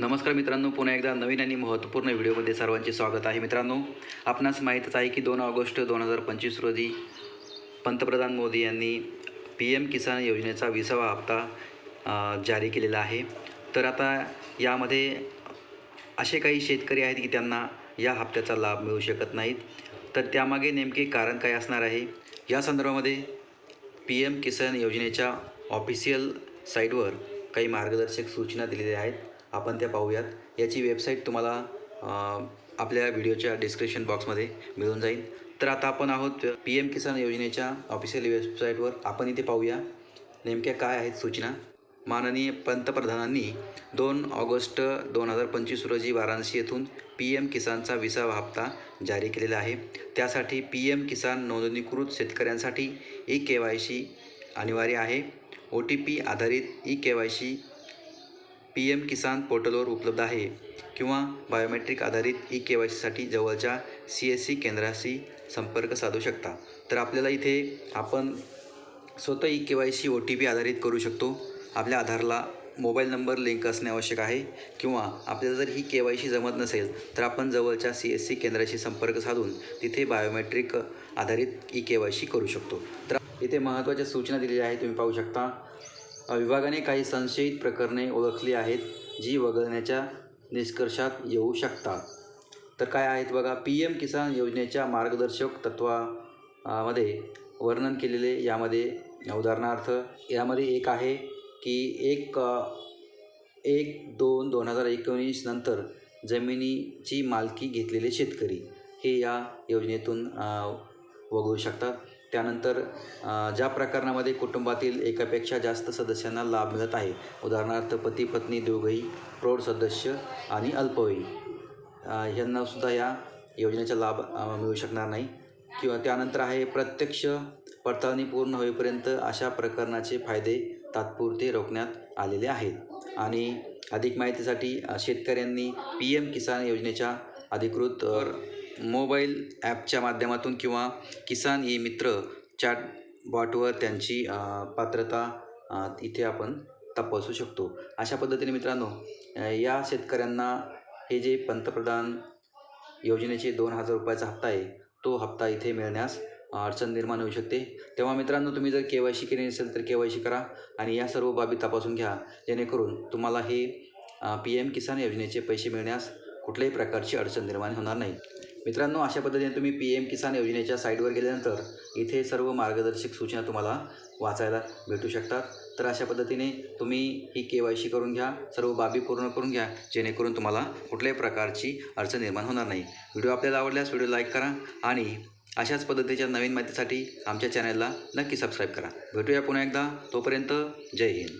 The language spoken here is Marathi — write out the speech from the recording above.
नमस्कार मित्रांनो पुन्हा एकदा नवीन आणि महत्त्वपूर्ण व्हिडिओमध्ये सर्वांचे स्वागत आहे. मित्रांनो आपणास माहीतच आहे की दोन ऑगस्ट दोन हजार पंचवीस रोजी पंतप्रधान मोदी यांनी पी एम किसान योजनेचा विसावा हप्ता जारी केलेला आहे. तर आता यामध्ये असे काही शेतकरी आहेत की त्यांना या हप्त्याचा लाभ मिळू शकत नाहीत. तर त्यामागे नेमके कारण काय असणार आहे? या संदर्भामध्ये पी एम किसान योजनेच्या ऑफिशियल साईटवर काही मार्गदर्शक सूचना दिलेल्या आहेत. आपण त्या पाहूयात. याची वेबसाईट तुम्हाला आपल्या व्हिडिओच्या डिस्क्रिप्शन बॉक्समध्ये मिळून जाईल. तर आता आपण आहोत पी एम किसान योजनेच्या ऑफिशियल वेबसाईटवर आपण इथे पाहूया नेमक्या काय आहेत सूचना. माननीय पंतप्रधानांनी दोन ऑगस्ट दोन हजार पंचवीस रोजी वाराणसी येथून पी एम किसानचा विसावा हप्ता जारी केलेला आहे. त्यासाठी पी एम किसान नोंदणीकृत शेतकऱ्यांसाठी ई के वाय सी अनिवार्य आहे. ओ टी पी आधारित E K Y C P M Kisan पोर्टलवर उपलब्ध आहे किंवा बायोमेट्रिक आधारित ई के वाय सीसाठी जवळच्या सी एस सी केंद्राशी संपर्क साधू शकता. तर आपल्याला इथे आपण स्वतः E K Y C O T P आधारित करू शकतो. आपल्या आधारला मोबाईल नंबर लिंक असणे आवश्यक आहे किंवा आपल्याला जर ही के वाय सी जमत नसेल तर आपण जवळच्या सी एस सी केंद्राशी संपर्क साधून तिथे बायोमेट्रिक आधारित ई के वाय सी करू शकतो. तर इथे महत्त्वाच्या सूचना दिलेल्या आहेत तुम्ही पाहू शकता. विभागाने काही संशयित प्रकरणे ओळखली आहेत जी वगळण्याच्या निष्कर्षात येऊ शकतात. तर काय आहेत बघा पी एम किसान योजनेच्या मार्गदर्शक तत्वामध्ये वर्णन केलेले यामध्ये उदाहरणार्थ यामध्ये एक आहे की एक एक दोन दोन हजार एकोणीस नंतर जमिनीची मालकी घेतलेले शेतकरी हे या योजनेतून वगळू शकतात. त्यानंतर ज्या प्रकरणामध्ये कुटुंबातील एकापेक्षा जास्त सदस्यांना लाभ मिळत आहे उदाहरणार्थ पती पत्नी दोघही प्रौढ सदस्य आणि अल्पवयी यांनासुद्धा या योजनेचा लाभ मिळू शकणार नाही. किंवा त्यानंतर आहे प्रत्यक्ष पडताळणी पूर्ण होईपर्यंत अशा प्रकरणाचे फायदे तात्पुरते रोखण्यात आलेले आहेत. आणि अधिक माहितीसाठी शेतकऱ्यांनी पी एम किसान योजनेच्या अधिकृत मोबाईल ॲपच्या माध्यमातून किंवा किसान ई मित्र चॅट बॉटवर त्यांची पात्रता इथे आपण तपासू शकतो. अशा पद्धतीने मित्रांनो या शेतकऱ्यांना हे जे पंतप्रधान योजनेचे दोन हजार रुपयाचा हप्ता आहे तो हप्ता इथे मिळण्यास अडचण निर्माण होऊ शकते. तेव्हा मित्रांनो तुम्ही जर के वाय सी केली नसेल तर के वाय सी करा आणि या सर्व बाबी तपासून घ्या. जेणेकरून तुम्हाला हे पी एम किसान योजनेचे पैसे मिळण्यास कुठल्याही प्रकारची अडचण निर्माण होणार नाही. मित्रांनो अशा पद्धतीने तुम्ही पी एम किसान योजनेच्या साईटवर गेल्यानंतर इथे सर्व मार्गदर्शक सूचना तुम्हाला वाचायला भेटू शकतात. तर अशा पद्धतीने तुम्ही ही के वाय सी करून घ्या सर्व बाबी पूर्ण करून घ्या जेणेकरून तुम्हाला कुठल्याही प्रकारची अडचण निर्माण होणार नाही. व्हिडिओ आपल्याला आवडल्यास व्हिडिओ लाईक करा आणि अशाच पद्धतीच्या नवीन माहितीसाठी आमच्या चॅनलला नक्की सबस्क्राईब करा. भेटूया पुन्हा एकदा. तोपर्यंत जय हिंद.